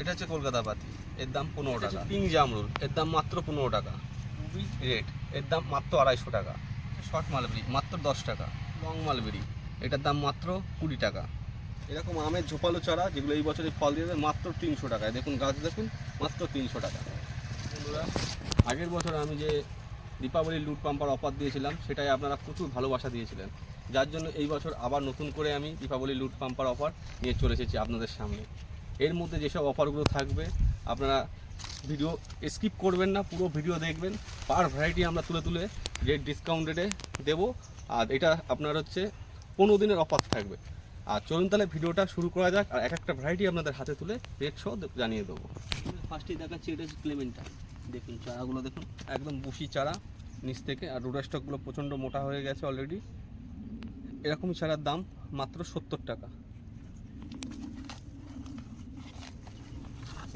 এটা হচ্ছে কলকাতা পাতি। এর দাম পনেরো টাকা। পিং জামরুল এর দাম মাত্র পনেরো টাকা। রেট এর দাম মাত্র আড়াইশো টাকা। শর্ট মালবেরি মাত্র দশ টাকা। লং মালবেরি এটার দাম মাত্র কুড়ি টাকা। এরকম আমের ঝোপালো চারা যেগুলো এই বছরে ফল দিয়ে মাত্র তিনশো টাকায়। দেখুন গাছ দেখুন মাত্র তিনশো টাকা। আগের বছর আমি যে দীপাবলির লুট পাম্পার অফার দিয়েছিলাম সেটাই আপনারা প্রচুর ভালোবাসা দিয়েছিলেন। যার জন্য এই বছর আবার নতুন করে আমি দীপাবলির লুট পাম্পার অফার নিয়ে চলে এসেছি আপনাদের সামনে। এর মধ্যে যেসব অফারগুলো থাকবে, আপনারা ভিডিও স্কিপ করবেন না, পুরো ভিডিও দেখবেন। পার ভ্যারাইটি আমরা তুলে তুলে রেট ডিসকাউন্ট রেটে দেবো। আর এটা আপনার হচ্ছে পনেরো দিনের অফার থাকবে। আর চলুন তাহলে ভিডিওটা শুরু করা যাক, আর এক একটা ভ্যারাইটি আপনাদের হাতে তুলে রেট সহ জানিয়ে দেবো। ফার্স্টেই দেখাচ্ছি, এটা হচ্ছে ক্লেমেন্টা দেখুন, চারাগুলো দেখুন, একদম বুশি চারা নিচ থেকে, আর রোডার স্টকগুলো প্রচণ্ড মোটা হয়ে গেছে অলরেডি এরকমই চারার দাম মাত্র সত্তর টাকা।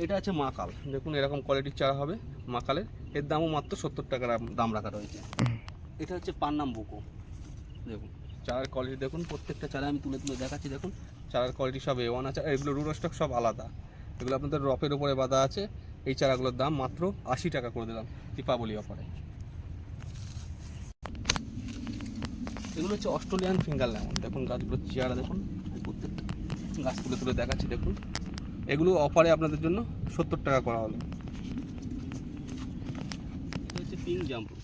এটা আছে মাকাল দেখুন এরকম কোয়ালিটির চারা হবে মাকালের এর দামও মাত্র সত্তর টাকার দাম রাখা রয়েছে। এটা হচ্ছে পান্নাম বুকো দেখুন চারার কোয়ালিটি দেখুন প্রত্যেকটা চারা আমি তুলে তুলে দেখাচ্ছি, দেখুন। চারার কোয়ালিটি সব এ ওয়ান আছে এগুলো রুডো স্টক সব আলাদা। এগুলো আপনাদের রপের উপরে বাঁধা আছে। এই চারাগুলোর দাম মাত্র আশি টাকা করে দিলাম দীপাবলি অফারে। এগুলো হচ্ছে অস্ট্রেলিয়ান ফিঙ্গার লেমন। দেখুন গাছগুলোর চেয়ারা দেখুন। প্রত্যেকটা গাছ তুলে তুলে দেখাচ্ছি, দেখুন। এগুলো অফারে আপনাদের জন্য সত্তর টাকা করা হলো। পিঙ্ক জাম্পু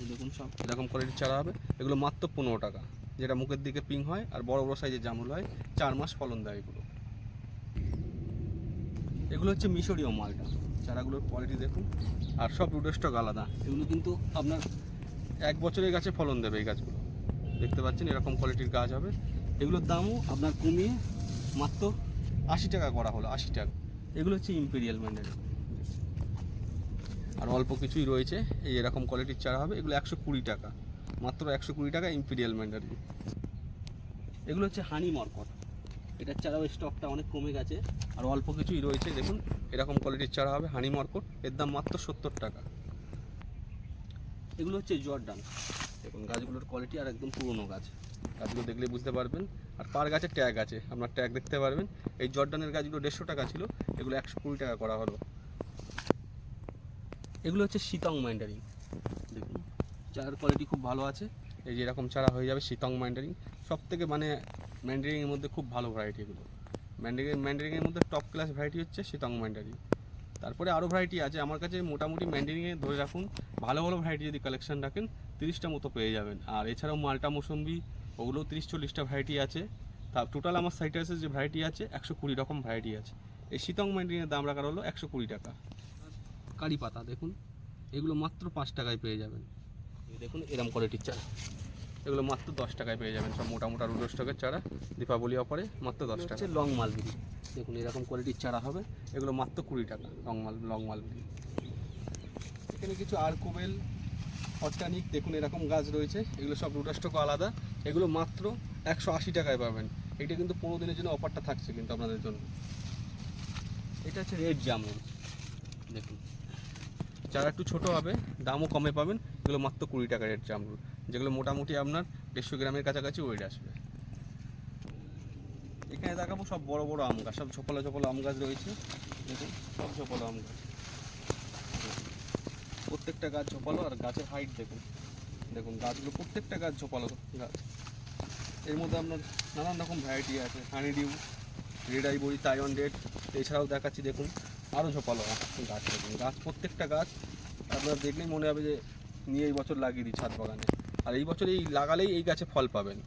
এই দেখুন সব। এরকম কোয়ালিটির চারা হবে। এগুলো মাত্র পনেরো টাকা। যেটা মুখের দিকে পিং হয় আর বড় বড় সাইজের জামুল হয় চার মাস ফলন দেয় এগুলো। এগুলো হচ্ছে মিশরীয় মালটা। চারাগুলোর কোয়ালিটি দেখুন। আর সব রুটের স্টক আলাদা। এগুলো কিন্তু আপনার এক বছরের গাছে ফলন দেবে এই গাছগুলো। দেখতে পাচ্ছেন এরকম কোয়ালিটির গাছ হবে। এগুলোর দামও আপনার কমিয়ে মাত্র আশি টাকা করা হলো আশি টাকা। এগুলো হচ্ছে ইম্পেরিয়াল ম্যান্ডারি আর অল্প কিছুই রয়েছে এই এরকম কোয়ালিটির চারা হবে এগুলো একশো কুড়ি টাকা। মাত্র একশো কুড়ি টাকা ইম্পেরিয়াল ম্যান্ডারি এগুলো হচ্ছে হানি মরকট এটার চারাও স্টকটা অনেক কমে গেছে আর অল্প কিছুই রয়েছে। দেখুন এরকম কোয়ালিটির চারা হবে হানি মরকট এর দাম মাত্র সত্তর টাকা। এগুলো হচ্ছে জর্ডান। দেখুন গাছগুলোর কোয়ালিটি আর একদম পুরনো গাছ। গাছগুলো দেখলে বুঝতে পারবেন। আর পার গাছে ট্যাগ আছে, আপনার ট্যাগ দেখতে পারবেন। এই জর্ডানের গাছগুলো দেড়শো টাকা ছিল, এগুলো একশো কুড়ি টাকা করা হলো। এগুলো হচ্ছে শীতং মাইন্ডারিং। দেখুন চারার কোয়ালিটি খুব ভালো আছে। এই যে এরকম চারা হয়ে যাবে শীতং মাইন্ডারিং। সব থেকে মানে ম্যান্ডারিংয়ের মধ্যে খুব ভালো ভ্যারাইটি এগুলো। ম্যান্ডারিং ম্যান্ডারিংয়ের মধ্যে টপ ক্লাস ভ্যারাইটি হচ্ছে শীতং মাইন্ডারিং। তারপরে আরও ভ্যারাইটি আছে, আমার কাছে মোটামুটি ম্যান্ডারিংয়ে ধরে রাখুন, ভালো ভালো ভ্যারাইটি যদি কালেকশন রাখেন তিরিশটা মতো পেয়ে যাবেন। আর এছাড়াও মাল্টা মৌসম্বি ওগুলো তিরিশ চল্লিশটা ভ্যারাইটি আছে। তা টোটাল আমার সাইটাসের যে ভ্যারাইটি আছে একশো কুড়ি রকম ভ্যারাইটি আছে। এই শীতং ম্যান্ডারিংয়ের দাম রাখার হলো একশো কুড়ি টাকা। কারি পাতা দেখুন। এগুলো মাত্র পাঁচ টাকায় পেয়ে যাবেন। দেখুন এরম কোয়ালিটির চারা। এগুলো মাত্র দশ টাকায় পেয়ে যাবেন। সব মোটা মোটা রুডো স্টকের চারা। দীপাবলি অফারে মাত্র দশ টাকা। লং মালবিরি দেখুন এরকম কোয়ালিটির চারা হবে। এগুলো মাত্র কুড়ি টাকা লং মাল লং মালবিরি এখানে কিছু আরকোবেল অর্গানিক দেখুন এরকম গাছ রয়েছে। এগুলো সব রুডো স্টক আলাদা। এগুলো মাত্র একশো আশি টাকায় পাবেন। এটা কিন্তু পনেরো দিনের জন্য অফারটা থাকছে কিন্তু আপনাদের জন্য। এটা হচ্ছে রেড জামুন দেখুন। চারা একটু ছোটো হবে, দামও কমে পাবেন। এগুলো মাত্র কুড়ি টাকা রেট জামরুল। যেগুলো মোটামুটি আপনার দেড়শো গ্রামের কাছাকাছি ওয়েট আসবে। এখানে দেখাবো সব বড় বড় আম গাছ। সব ঝোপালো ঝোপালো আম গাছ রয়েছে। দেখুন, সব ঝোপালো আম গাছ। প্রত্যেকটা গাছ ঝোপালো আর গাছের হাইট দেখুন। দেখুন, গাছগুলো প্রত্যেকটা গাছ ঝোপালো গাছ। এর মধ্যে আপনার নানান রকম ভ্যারাইটি আছে honey dew red ivory Taiwan red এছাড়াও দেখাচ্ছি, দেখুন আরও ঝোপালো গাছ দেখুন, গাছ, প্রত্যেকটা গাছ আপনার দেখলেই মনে হবে যে নিয়ে এই বছর লাগিয়ে দিই ছাদ বাগানে। আর এই বছর এই লাগালেই এই গাছে ফল পাবেন।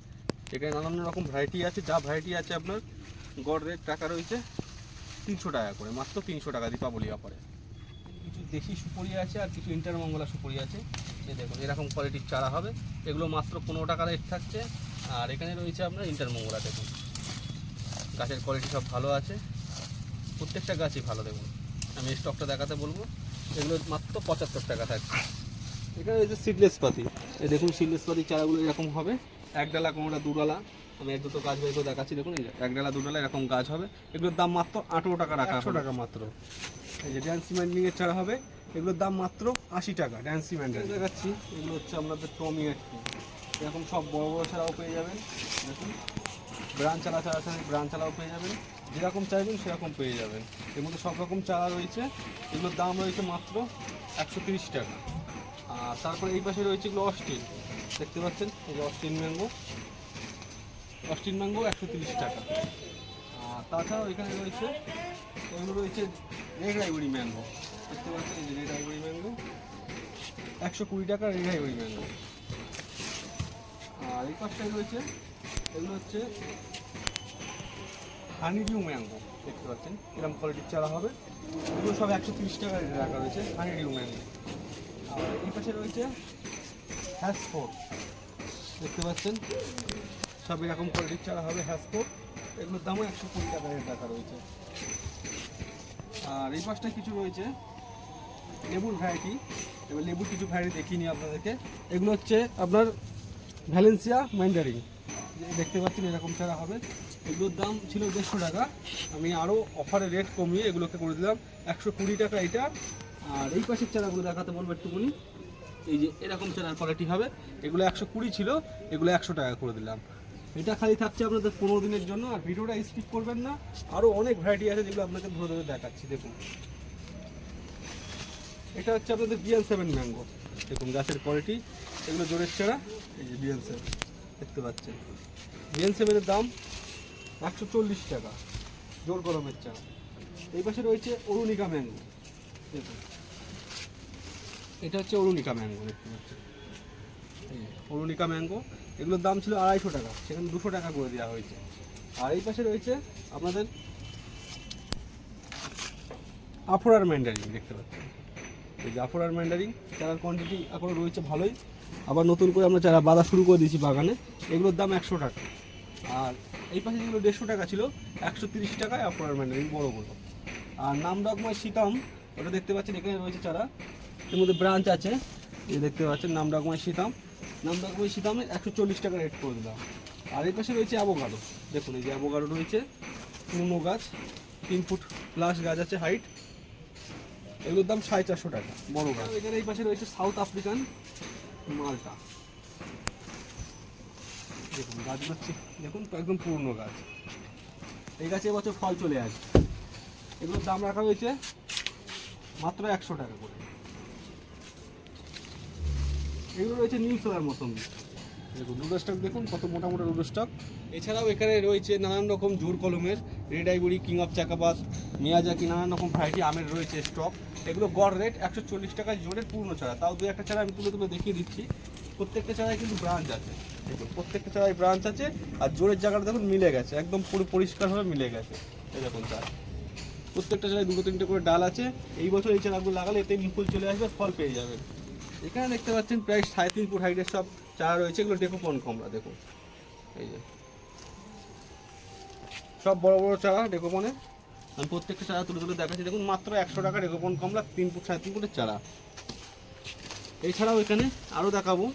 এখানে নানান রকম ভ্যারাইটি আছে, যা ভ্যারাইটি আছে আপনার, গড় রেট টাকা রয়েছে তিনশো টাকা করে, মাত্র তিনশো টাকা, দীপাবলি অফারে। কিছু দেশি সুপুরি আছে আর কিছু ইন্টারমঙ্গলা সুপুরি আছে। এই দেখুন, এরকম কোয়ালিটির চারা হবে। এগুলো মাত্র পনেরো টাকা রেট থাকছে। আর এখানে রয়েছে আপনার ইন্টারমঙ্গলা দেখুন। গাছের কোয়ালিটি সব ভালো আছে। প্রত্যেকটা গাছই ভালো, দেখুন। আমি স্টকটা দেখাতে বলব। এগুলো মাত্র পঁচাত্তর টাকা থাকছে। এখানে রয়েছে সিডলেস পাতি। এই দেখুন সিডলেস পাতির চারাগুলো এরকম হবে। এক ডালা কোনোটা দু ডালা আমি এক দুটো গাছ বের করে দেখাচ্ছি দেখুন এই এক ডালা দু ডালা এরকম গাছ হবে। এগুলোর দাম মাত্র আঠেরো টাকা রাখা একশো টাকা মাত্র। এই যে ড্যান্সি ম্যান্ডিংয়ের চারা হবে। এগুলোর দাম মাত্র আশি টাকা ড্যান্সি ম্যান্ডিং দেখাচ্ছি এগুলো হচ্ছে আপনাদের টমি এরকম সব বড় বড় চারাও পেয়ে যাবেন। দেখুন ব্রাঞ্চ চালা চারা আছে ব্রাঞ্চ চালাও পেয়ে যাবেন। যেরকম চাইবেন সেরকম পেয়ে যাবেন। এর মধ্যে সব রকম চারা রয়েছে। এগুলোর দাম রয়েছে মাত্র একশো তিরিশ টাকা। আর তারপরে এই পাশে রয়েছে এগুলো অস্টিন। দেখতে পাচ্ছেন এই যে অস্টিন ম্যাঙ্গো। অস্টিন ম্যাঙ্গো একশো তিরিশ টাকা। আর তাছাড়াও এখানে রয়েছে এগুলো রয়েছে রেড আইবরি ম্যাঙ্গো দেখতে পাচ্ছেন এই যে রেড আইবরি ম্যাঙ্গো একশো কুড়ি টাকা রেড আইবরি ম্যাঙ্গো আর এই পাশটায় রয়েছে, এগুলো হচ্ছে হানি ডিউ ম্যাঙ্গো দেখতে পাচ্ছেন এরকম কোয়ালিটির চারা হবে। এগুলো সব একশো তিরিশ টাকা রেটে রাখা রয়েছে হানি ডিউ ম্যাঙ্গো আর এই পাশে রয়েছে হ্যাসফোর দেখতে পাচ্ছেন সব এরকম কোয়ালিটির চারা হবে হ্যাসফোর এগুলোর দামও একশো কুড়ি টাকা রাখা রয়েছে। আর এই পাশটায় কিছু রয়েছে, লেবুর ভ্যারাইটি এবার লেবুর কিছু ভ্যারাইটি দেখিয়ে নিই আপনাদেরকে। এগুলো হচ্ছে আপনার ভ্যালেন্সিয়া ম্যান্ডারিং দেখতে পাচ্ছেন এরকম চারা হবে। এগুলোর দাম ছিল দেড়শো টাকা। আমি আরও অফারে রেট কমিয়ে এগুলোকে করে দিলাম। একশো কুড়ি টাকা এটা। আর এই পাশের চারাগুলো দেখাতে বলব একটুকুনি এই যে এরকম চারার কোয়ালিটি হবে। এগুলো একশো কুড়ি ছিল, এগুলো একশো টাকা করে দিলাম। এটা খালি থাকছে আপনাদের পনেরো দিনের জন্য, আর ভিডিওটা স্কিপ করবেন না। আরও অনেক ভ্যারাইটি আছে যেগুলো আপনাকে ধরে ধরে দেখাচ্ছি, দেখুন। এটা হচ্ছে আপনাদের বিএন সেভেন ম্যাঙ্গো দেখুন, গাছের কোয়ালিটি এগুলো জোরের চারা এই যে বিএন সেভেন দেখতে পাচ্ছেন। বিএন সেভেনের দাম একশো চল্লিশ টাকা, জোর গরমের চারা এই পাশে রয়েছে অরুণিকা ম্যাঙ্গো দেখুন। এটা হচ্ছে অরুণিকা ম্যাঙ্গো দেখতে পাচ্ছেন। অরুণিকা ম্যাঙ্গো এগুলোর দাম ছিল আড়াইশো টাকা। সেখানে দুশো টাকা করে দেওয়া হয়েছে। আর এই পাশে রয়েছে আপনাদের আফোরার ম্যান্ডারিং দেখতে পাচ্ছেন। এই যে জাফরার ম্যান্ডারিং চারার কোয়ান্টিটি এখনও রয়েছে ভালোই। আবার নতুন করে আমরা চারা বাঁধা শুরু করে দিয়েছি বাগানে, এগুলোর দাম একশো টাকা। আর এই পাশে যেগুলো দেড়শো টাকা ছিল, একশো তিরিশ টাকায় আফরার ম্যান্ডারিং বড়গুলো আর নাম নামডকময় সীতাম, ওটা দেখতে পাচ্ছেন, এখানে রয়েছে চারা এর মধ্যে ব্রাঞ্চ আছে, এই দেখতে পাচ্ছেন নামডকময় সীতাম নামডকময় সীতামের একশো চল্লিশ টাকা রেট করে দিলাম। আর এই পাশে রয়েছে অ্যাভোকাডো দেখুন, এই যে অ্যাভোকাডো রয়েছে পুরনো গাছ, তিন ফুট প্লাস গাছ আছে হাইট এগুলোর দাম সাড়ে চারশো টাকা, বড় গাছ। এখানে এই পাশে রয়েছে সাউথ আফ্রিকান মালটা। দেখুন গাছগুলো হচ্ছে দেখুন, একদম পুরনো গাছ। এই গাছে এবছর ফল চলে আসবে। এগুলোর দাম রাখা হয়েছে মাত্র একশো টাকা করে। এগুলো রয়েছে নিউ সেলার মতন। দেখুন রুডো স্টক দেখুন কত মোটা মোটা রুডো স্টক। এছাড়াও এখানে রয়েছে নানান রকম জোর কলমের রেড আইবুড়ি কিং অফ চাকাপাত মিয়াজাকি নানান রকম ভ্যারাইটি আমের রয়েছে স্টক এগুলো গড় রেট একশো চল্লিশ টাকা জোরের পূর্ণ চারা তাও দু একটা চারা আমি তুলে তুলে দেখিয়ে দিচ্ছি। প্রত্যেকটা চারায় কিন্তু ব্রাঞ্চ আছে। দেখুন প্রত্যেকটা চারায় ব্রাঞ্চ আছে। আর জোরের জায়গাটা দেখুন মিলে গেছে। একদম পুরো পরিষ্কারভাবে মিলে গেছে। এই দেখুন চারা প্রত্যেকটা চারায় দুটো তিনটে করে ডাল আছে। এই বছর এই চারাগুলো লাগালে এতে ফুল চলে আসবে ফল পেয়ে যাবেন। এখানে দেখতে পাচ্ছেন প্রায় সাড়ে তিন ফুট হাইটের সব চারা রয়েছে, এগুলো ডেকোপন কমলা, দেখুন। এই যে। সব বড় বড় চারা ডেকোপনে। আমি প্রত্যেকটা চারা তুলে তুলে দেখাচ্ছি। দেখুন, মাত্র একশো টাকা ডেকোপন কমলা, তিন ফুট সাড়ে তিন ফুটের চারা। এছাড়াও এখানে আরও দেখাবো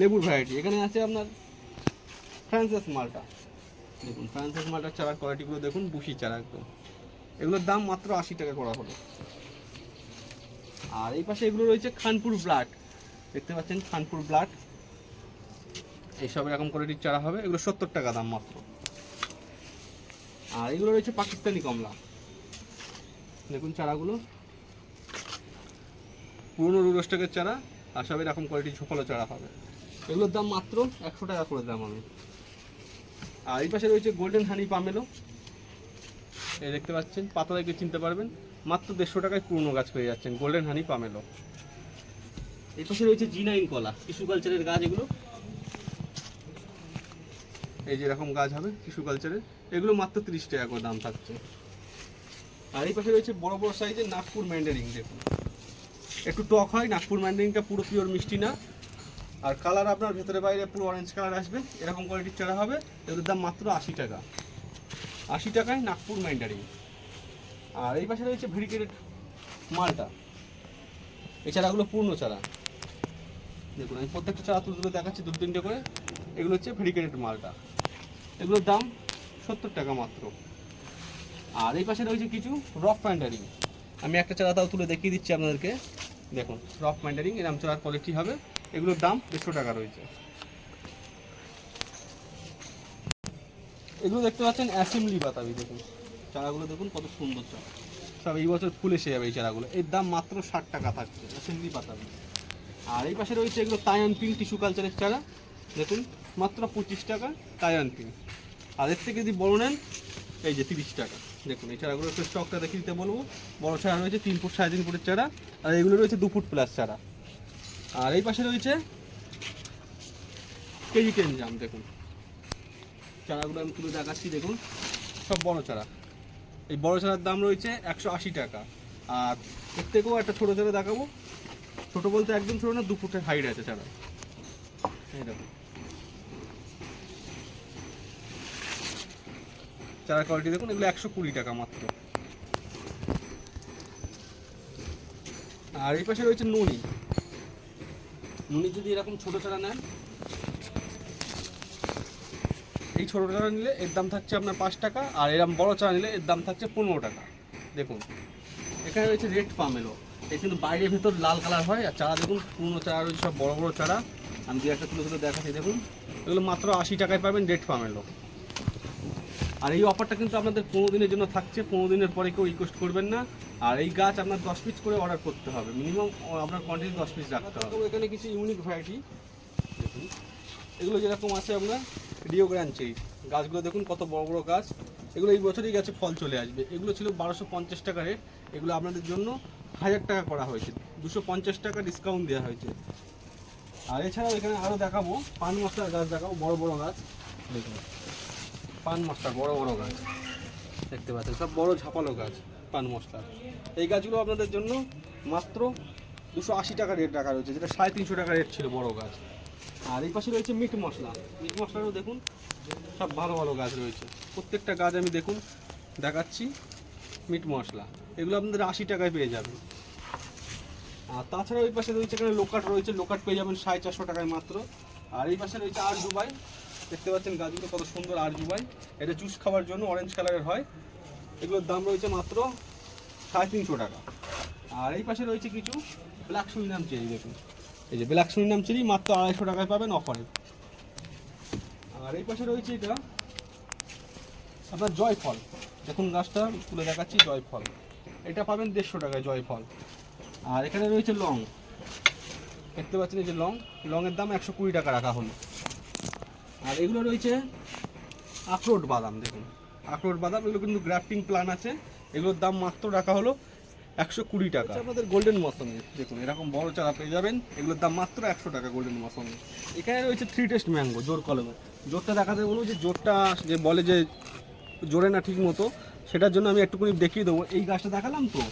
লেবুর ভ্যারাইটি এখানে আছে আপনার ফ্রান্সেস মালটা দেখুন ফ্রান্সেস মালটার চারার কোয়ালিটিগুলো দেখুন বুশি চারা একদম। এগুলোর দাম মাত্র আশি টাকা করা হলো। আর এই পাশে এগুলো রয়েছে খানপুর ব্লাড দেখতে পাচ্ছেন খানপুর ব্লাড এইসব এরকম কোয়ালিটির চারা হবে, এগুলো সত্তর টাকা দাম মাত্র। আর এগুলো রয়েছে পাকিস্তানি কমলা। দেখুন চারাগুলো। পুরনো রুরোস্টাকের চারা, আর সব এরকম কোয়ালিটির ঝোপালো চারা হবে। এগুলোর দাম মাত্র একশো টাকা করে দাম আমি। আর এই পাশে রয়েছে গোল্ডেন হানি পামেলো এই দেখতে পাচ্ছেন পাতা দেখে চিনতে পারবেন? মাত্র দেড়শো টাকায় পুরনো গাছ পেয়ে যাচ্ছেন। গোল্ডেন হানি পামেলো এই পাশে রয়েছে জি নাইন কলা টিস্যু কালচারের গাছ এগুলো। এই যে এরকম গাছ হবে টিস্যু কালচারের এগুলো মাত্র তিরিশ টাকা করে দাম থাকছে। আর এই পাশে রয়েছে বড় বড় সাইজের নাগপুর ম্যান্ডারিং দেখুন। একটু টক হয় নাগপুর ম্যান্ডারিংটা পুরো পিওর মিষ্টি না। আর কালার আপনার ভেতরে বাইরে পুরো অরেঞ্জ কালার আসবে। এরকম কোয়ালিটির চারা হবে। এদের দাম মাত্র আশি টাকা। আশি টাকায় নাগপুর ম্যান্ডারিং আর এই পাশে রয়েছে ভেরিকেটেড মালটা। এই চারাগুলো পূর্ণ চারা। দেখুন, আমি প্রত্যেকটা চারা তুলে তুলে দেখাচ্ছি দু তিনটে করে। এগুলো হচ্ছে ভেরিকেটেড মালটা। এগুলোর দাম সত্তর টাকা মাত্র। আর এই পাশে রয়েছে কিছু রফ ম্যান্ডারিং আমি একটা চারা তাও তুলে দেখিয়ে দিচ্ছি আপনাদেরকে। দেখুন রফ ম্যান্ডারিং এরম চারার কোয়ালিটি হবে। এগুলোর দাম দেড়শো টাকা রয়েছে। এগুলো দেখতে পাচ্ছেন অ্যাসেম্বলি বাতাবি, দেখুন। চারাগুলো দেখুন কত সুন্দর চারা। সব এই বছর ফুল এসে যাবে এই চারাগুলো। এর দাম মাত্র ষাট টাকা থাকছে অ্যাসেম্বলি পাতাবি আর এই পাশে রয়েছে এগুলো তায়ান পিঙ্ক টিস্যু কালচারের চারা। দেখুন, মাত্র পঁচিশ টাকা তায়ান পিঙ্ক আর এর থেকে যদি বড় নেন, এই যে তিরিশ টাকা। দেখুন, এই চারাগুলো একটু স্টকটা দেখে দিতে বলব। বড় চারা রয়েছে তিন ফুট, সাড়ে তিন ফুটের চারা। আর এগুলো রয়েছে দু ফুট প্লাস চারা। আর এই পাশে রয়েছে কেজি কেন জাম, দেখুন। চারাগুলো আমি তুলে দেখাচ্ছি, দেখুন। সব বড় চারা। এই বড় চারার দাম রয়েছে একশো আশি টাকা। আর এর থেকেও একটা ছোটো চারা দেখাবো। ছোটো বলতে একদম ছোটো না, দু ফুটের হাইট আছে চারা এই চারা কোয়ালিটি দেখুন, এগুলো একশো কুড়ি টাকা মাত্র। আর এই পাশে রয়েছে নুনি। নুনি যদি এরকম ছোটো চারা নেন এই ছোটো চারা নিলে এর দাম থাকছে আপনার পাঁচ টাকা আর এরকম বড় চারা নিলে এর দাম থাকছে পনেরো টাকা। দেখুন এখানে রয়েছে রেড পামেলো। এই কিন্তু বাইরে ভেতর লাল কালার হয় আর চারা দেখুন পুরনো চারা রয়েছে সব বড় বড় চারা। আমি দু একটা তুলে তুলে দেখাচ্ছি দেখুন। এগুলো মাত্র আশি টাকায় পাবেন রেড পামেলো। আর এই অফারটা কিন্তু আপনাদের পনেরো দিনের জন্য থাকছে পনেরো দিনের পরে কেউ রিকোয়েস্ট করবেন না। আর এই গাছ আপনার দশ পিস করে অর্ডার করতে হবে। মিনিমাম আপনার কোয়ান্টিটি দশ পিস রাখতে হবে। এখানে কিছু ইউনিক ভ্যারাইটি দেখুন এগুলো যেরকম আছে আপনার রিও চেরি গাছগুলো দেখুন, কত বড় বড় গাছ। এগুলো এই বছরই গাছে, ফল চলে আসবে। এগুলো ছিল বারোশো পঞ্চাশ টাকা রেট। এগুলো আপনাদের জন্য হাজার টাকা করা হয়েছে। দুশো পঞ্চাশ টাকা ডিসকাউন্ট দেওয়া হয়েছে। আর এছাড়াও এখানে আরও দেখাবো, পান মশলার গাছ দেখাবো, বড় বড় গাছ। দেখুন, পান মশলা, বড় বড় গাছ। দেখতে পাচ্ছেন, সব বড় ঝাপালো গাছ, পান মশলা। এই গাছগুলো আপনাদের জন্য মাত্র দুশো আশি টাকা রেট রাখা রয়েছে, যেটা সাড়ে তিনশো টাকা রেট ছিল বড় গাছ। আর এই পাশে রয়েছে মিট মশলা। মিট মশলারও দেখুন, সব ভালো ভালো গাছ রয়েছে। প্রত্যেকটা গাছ আমি দেখুন, দেখাচ্ছি মিট মশলা। এগুলো আপনাদের আশি টাকায় পেয়ে যাবেন। আর তাছাড়া ওই পাশে রয়েছে এখানে লোকাট রয়েছে, লোকাট পেয়ে যাবেন সাড়ে চারশো টাকায় মাত্র। আর এই পাশে রয়েছে আর দুবাই দেখতে পাচ্ছেন গাছগুলো কত সুন্দর আর দুবাই এটা জুস খাওয়ার জন্য অরেঞ্জ কালারের হয়। এগুলোর দাম রয়েছে মাত্র সাড়ে তিনশো টাকা। আর এই পাশে রয়েছে কিছু ব্ল্যাক সুইনাম চেরি, দেখুন। এই যে ব্ল্যাক সুইনাম চেরি মাত্র আড়াইশো টাকায় পাবেন অফারে আর এই পাশে রয়েছে এটা আপনার জয়ফল। দেখুন গাছটা, তুলে দেখাচ্ছি জয়ফল। এটা পাবেন দেড়শো টাকায় জয়ফল। আর এখানে রয়েছে লং। দেখতে পাচ্ছেন এই যে লং। লংয়ের দাম একশো কুড়ি টাকা রাখা হলো। আর এগুলো রয়েছে আখরোট বাদাম, দেখুন। আখরোট বাদাম, এগুলো কিন্তু গ্রাফটিং প্ল্যান আছে। এগুলোর দাম মাত্র রাখা হলো একশো কুড়ি টাকা। আমাদের গোল্ডেন মৌসুমি দেখুন, এরকম বড় চারা পেয়ে যাবেন। এগুলোর দাম মাত্র একশো টাকা গোল্ডেন মৌসুমি এখানে রয়েছে থ্রি টেস্ট ম্যাঙ্গো জোর কলমে। জোরটা দেখাতে বলব যে জোরটা যে বলে যে জোরে না ঠিক মতো, সেটার জন্য আমি একটুখানি দেখিয়ে দেবো। এই গাছটা দেখালাম তো?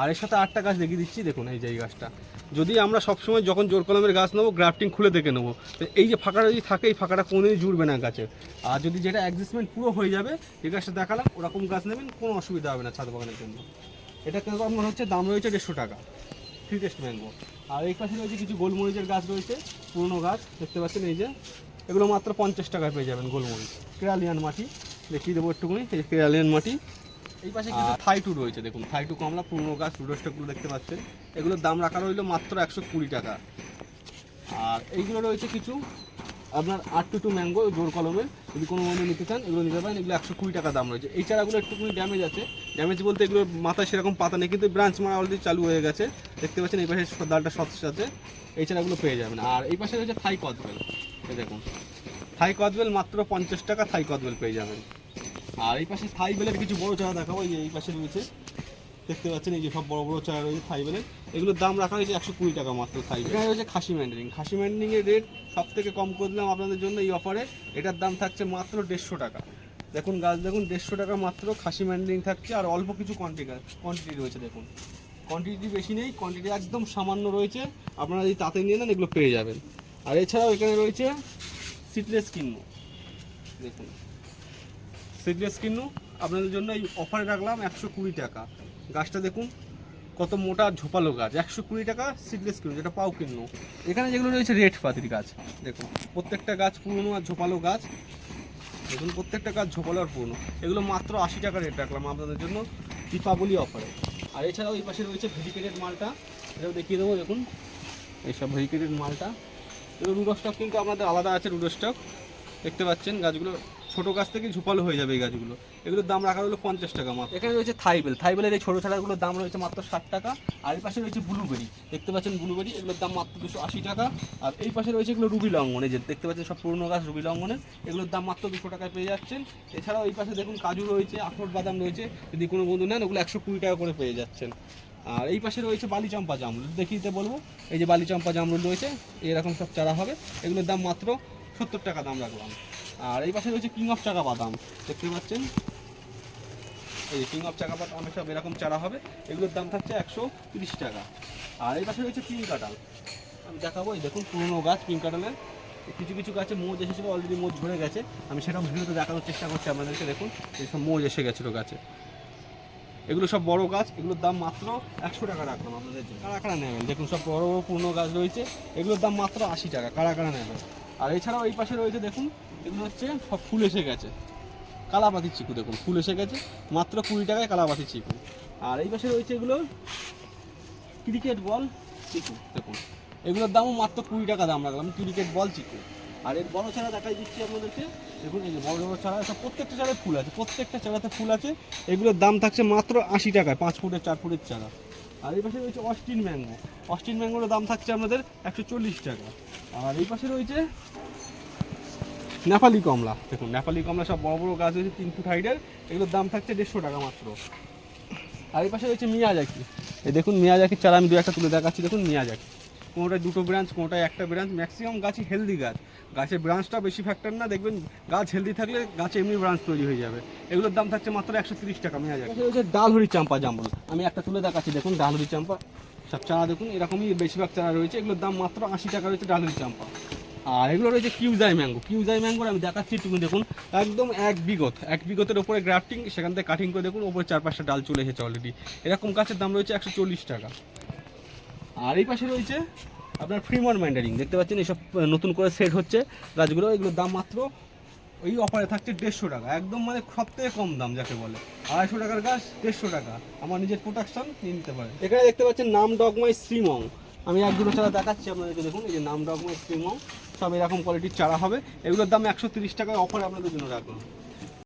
আর এর সাথে আটটা গাছ দেখিয়ে দিচ্ছি, দেখুন, এই যে এই গাছটা। যদি আমরা সবসময় যখন জোর কলমের গাছ নেব গ্রাফটিং খুলে দেখে নেব। তো এই যে ফাঁকাটা যদি থাকে, এই ফাঁকাটা কোনোদিনই জুড়বে না গাছে। আর যদি যেটা অ্যাডজাস্টমেন্ট পুরো হয়ে যাবে, এই গাছটা দেখালাম, ওরকম গাছ নেবেন, কোনো অসুবিধা হবে না ছাদ বাগানের জন্য। এটা কেন আপনার হচ্ছে দাম রয়েছে দেড়শো টাকা। থ্রি টেস্ট ম্যাঙ্গো আর এই পাশে রয়েছে কিছু গোলমরিচের গাছ রয়েছে পুরনো গাছ দেখতে পাচ্ছেন এই যে। এগুলো মাত্র পঞ্চাশ টাকায় পেয়ে যাবেন গোলমরিচ। কেরালিয়ান মাটি দেখিয়ে দেবো একটুখানি এই কেরালিয়ান মাটি। এই পাশে কিন্তু থাই টু রয়েছে দেখুন থাই টু কমলা পুরনো গাছ রুডোস্টকগুলো দেখতে পাচ্ছেন। এগুলোর দাম রাখা রইল মাত্র একশো কুড়ি টাকা। আর এইগুলো রয়েছে কিছু আপনার আট টু টু ম্যাঙ্গো, জোর কলমের যদি কোনো মনে নিতে চান, এগুলো নিতে পারেন। এগুলো একশো কুড়ি টাকা দাম রয়েছে। এই চারাগুলো একটুখানি ড্যামেজ আছে। ড্যামেজ বলতে এগুলো মাথায় সেরকম পাতা নেই, কিন্তু ব্রাঞ্চ মারা অলরেডি চালু হয়ে গেছে। দেখতে পাচ্ছেন, এই পাশে ডালটা সতের সাথে এই চারাগুলো পেয়ে যাবেন। আর এই পাশে রয়েছে থাই কদবেল। দেখুন। থাই কদবেল মাত্র পঞ্চাশ টাকা, থাই কদবেল পেয়ে যাবেন। আর এই পাশে থাই বেলের কিছু বড় চারা দেখাবো। এই পাশে রয়েছে। দেখতে পাচ্ছেন, এই যে সব বড় বড় চারা রয়েছে থাই বেলের এগুলোর দাম রাখা হয়েছে একশো কুড়ি টাকা মাত্র থাই বেল। এখানে রয়েছে খাসি ম্যান্ডারিং। খাসি ম্যান্ডারিংয়ের রেট সব থেকে কম করে দিলাম আপনাদের জন্য এই অফারে এটার দাম থাকছে মাত্র দেড়শো টাকা। দেখুন গাছ, দেখুন, দেড়শো টাকা মাত্র খাসি ম্যান্ডারিং থাকছে। আর অল্প কিছু কোয়ান্টিটি কোয়ান্টিটি রয়েছে, দেখুন। কোয়ান্টিটি বেশি নেই কোয়ান্টিটি একদম সামান্য রয়েছে। আপনারা যদি তাতে নিয়ে নেন, এগুলো পেয়ে যাবেন। আর এছাড়াও এখানে রয়েছে সিটলেস কিনবো দেখুন। সিডলেস কিনু আপনাদের জন্য এই অফারে রাখলাম একশো কুড়ি টাকা। গাছটা দেখুন, কত মোটা ঝোপালো গাছ। একশো কুড়ি টাকা সিডলেস কিনু যেটা পাও কিনু এখানে যেগুলো রয়েছে রেড পাতির গাছ, দেখুন, প্রত্যেকটা গাছ পুরনো আর ঝোপালো গাছ। দেখুন, প্রত্যেকটা গাছ ঝোপালো আর পুরনো। এগুলো মাত্র আশি টাকা রেট রাখলাম আপনাদের জন্য দীপাবলি অফারে আর এছাড়াও এই পাশে রয়েছে ভেরিকেটেড মালটা। এটাও দেখিয়ে দেবো, দেখুন, এইসব ভেরিকেটেড মালটা। রুডো স্টক কিন্তু আমাদের আলাদা আছে রুডো স্টক দেখতে পাচ্ছেন গাছগুলো ছোট গাছ থেকে ঝুপালো হয়ে যাবে এই গাছগুলো। এগুলোর দাম রাখা হলো পঞ্চাশ টাকা মাত্র। এখানে রয়েছে থাইবেল। থাইবেলের এই ছোটো চারাগুলোর দাম রয়েছে মাত্র ষাট টাকা। আর এই পাশে রয়েছে ব্লুবেরি। দেখতে পাচ্ছেন ব্লুবেরি, এগুলোর দাম মাত্র দুশো আশি টাকা। আর এই পাশে রয়েছে এগুলো রুবি লঙ্ঘন এই যে দেখতে পাচ্ছেন সব পুরনো গাছ রুবি লঙ্ঘনের এগুলোর দাম মাত্র দুশো টাকায় পেয়ে যাচ্ছেন। এছাড়াও এই পাশে দেখুন কাজু রয়েছে, আখরোট বাদাম রয়েছে। যদি কোনো বন্ধু নেন, ওগুলো একশো কুড়ি টাকা করে পেয়ে যাচ্ছেন। আর এই পাশে রয়েছে বালিচম্পা জামরুল। দেখিয়ে দিতে বলব, এই যে বালিচম্পা জামরুল রয়েছে, এরকম সব চারা হবে। এগুলোর দাম মাত্র সত্তর টাকা দাম রাখলাম। আর এই পাশে রয়েছে কিং অফ চাকা বাদাম দেখতে পাচ্ছেন? এই কিং অফ চাকা বাদাম সব এরকম চারা হবে। এগুলোর দাম থাকছে একশো টাকা। আর এই পাশে রয়েছে পিঙ্ক কাঁঠাল আমি দেখাবো, এই দেখুন পুরনো গাছ পিঙ্ক কাঁঠালের কিছু কিছু গাছে মোজ এসেছিল অলরেডি মোজ ঝরে গেছে। আমি সেটা ভিডিওতে দেখানোর চেষ্টা করছি আপনাদেরকে, দেখুন এইসব মোজ এসে গেছিল গাছে। এগুলো সব বড় গাছ, এগুলোর দাম মাত্র একশো টাকা রাখলাম আপনাদের জন্য। কারা কারা নেবেন? দেখুন সব বড় বড় পুরনো গাছ রয়েছে, এগুলোর দাম মাত্র আশি টাকা। কারা কারা নেবেন? আর এছাড়াও এই পাশে রয়েছে, দেখুন, এগুলো হচ্ছে সব ফুল এসে গেছে। কালাপাতি চিকু, দেখুন, ফুল এসে গেছে। মাত্র কুড়ি টাকায় কালাপাতি চিকু। আর এই পাশে রয়েছে এগুলো ক্রিকেট বল চিকু, দেখুন। এগুলোর দামও মাত্র কুড়ি টাকা দাম রাখলাম, ক্রিকেট বল চিকু। আর এর বড় চারা দেখাই দিচ্ছি আপনাদেরকে। দেখুন, এই যে বড় বড় চারা সব প্রত্যেকটা চারায় ফুল আছে, প্রত্যেকটা চারাতে ফুল আছে। এগুলোর দাম থাকছে মাত্র আশি টাকায়, পাঁচ ফুটের, চার ফুটের চারা। আর এই পাশে রয়েছে অস্টিন ম্যাঙ্গো। অস্টিন ম্যাঙ্গোর দাম থাকছে আপনাদের একশো চল্লিশ টাকা। আর এই পাশে রয়েছে নেপালি কমলা। দেখুন, নেপালি কমলা সব বড় বড় গাছ রয়েছে, তিন ফুট হাইটের এগুলোর দাম থাকছে দেড়শো টাকা মাত্র। আর এই পাশে রয়েছে মিয়াজাকি। এই দেখুন, মিয়াজাকির চারা আমি দু একটা তুলে দেখাচ্ছি। দেখুন, মিয়াজাকি। কোনোটায় দুটো ব্রাঞ্চ কোনোটায় একটা ব্রাঞ্চ ম্যাক্সিমাম গাছই হেলদি গাছ। গাছের ব্রাঞ্চটা বেশি ফ্যাক্টর না, দেখবেন গাছ হেলদি থাকলে গাছে এমনি ব্রাঞ্চ তৈরি হয়ে যাবে। এগুলোর দাম থাকছে মাত্র একশো তিরিশ টাকা হচ্ছে ডালহরি চাম্পা জামরুল। আমি একটা তুলে দেখাচ্ছি, দেখুন, ডালহরি চাম্পা। সব চারা দেখুন, এরকমই বেশিরভাগ চারা রয়েছে। এগুলোর দাম মাত্র আশি টাকা রয়েছে ডালহরি চাম্পা আর এগুলো রয়েছে কিউজাই ম্যাঙ্গো। কিউজাই ম্যাঙ্গোর আমি দেখাচ্ছি তুমি দেখুন, একদম এক বিগত, এক বিগতের ওপরে গ্রাফটিং, সেখান থেকে কাটিং করে দেখুন, ওপরে চার পাঁচটা ডাল চলে এসেছে অলরেডি এরকম গাছের দাম রয়েছে একশো চল্লিশ টাকা। আর এই পাশে রয়েছে আপনার ফ্রিমন ম্যান্ডারিং দেখতে পাচ্ছেন এইসব নতুন করে সেট হচ্ছে গাছগুলো। এগুলোর দাম মাত্র ওই অফারে থাকছে দেড়শো টাকা। একদম মানে সব থেকে কম দাম যাকে বলে। আড়াইশো টাকার গাছ, দেড়শো টাকা। আমার নিজের প্রোডাকশন নিয়ে নিতে পারে এখানে দেখতে পাচ্ছেন নাম ডগমাই শ্রীমং। আমি এক দুটো চারা দেখাচ্ছি আপনাদেরকে, দেখুন, এই যে নাম ডগমাই শ্রীমং। সব এরকম কোয়ালিটির চারা হবে। এগুলোর দাম একশো তিরিশ টাকায় অফারে আপনাদের জন্য রাখলাম